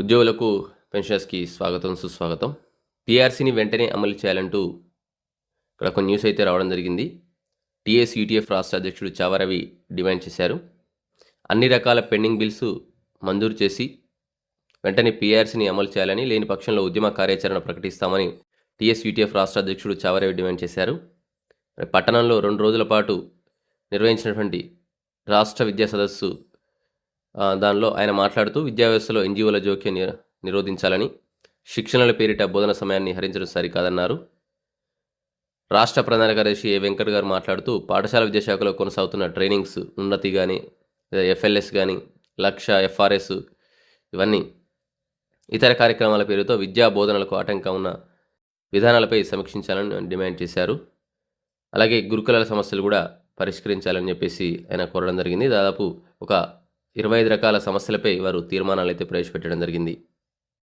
ఉద్యోగులకు పెన్షన్స్కి స్వాగతం సుస్వాగతం. పీఆర్సీని వెంటనే అమలు చేయాలంటూ ఇక్కడ ఒక న్యూస్ అయితే రావడం జరిగింది. టీఎస్ యూటీఎఫ్ రాష్ట్ర అధ్యక్షుడు చావరవి డిమాండ్ చేశారు. అన్ని రకాల పెండింగ్ బిల్స్ మంజూరు చేసి వెంటనే పీఆర్సీని అమలు చేయాలని లేని పక్షంలో ఉద్యమ కార్యాచరణ ప్రకటిస్తామని టీఎస్ యూటీఎఫ్ రాష్ట్ర అధ్యక్షుడు చావరవి డిమాండ్ చేశారు. పట్టణంలో రెండు రోజుల పాటు నిర్వహించినటువంటి రాష్ట్ర విద్యా సదస్సు దానిలో ఆయన మాట్లాడుతూ విద్యా వ్యవస్థలో ఎన్జిఓల జోక్యం నిరోధించాలని శిక్షణల పేరిట బోధన సమయాన్ని హరించడం సరికాదన్నారు. రాష్ట్ర ప్రధాన కార్యదర్శి ఏ వెంకట్ గారు మాట్లాడుతూ పాఠశాల విద్యాశాఖలో కొనసాగుతున్న ట్రైనింగ్స్ ఉన్నతి కానీ ఎఫ్ఎల్ఎస్ కానీ లక్ష ఎఫ్ఆర్ఎస్ ఇవన్నీ ఇతర కార్యక్రమాల పేరుతో విద్యా బోధనలకు ఆటంకం ఉన్న విధానాలపై సమీక్షించాలని డిమాండ్ చేశారు. అలాగే గురుకులాల సమస్యలు కూడా పరిష్కరించాలని చెప్పేసి ఆయన కోరడం జరిగింది. దాదాపు ఒక ఇరవై ఐదు రకాల సమస్యలపై వారు తీర్మానాలు అయితే ప్రవేశపెట్టడం జరిగింది.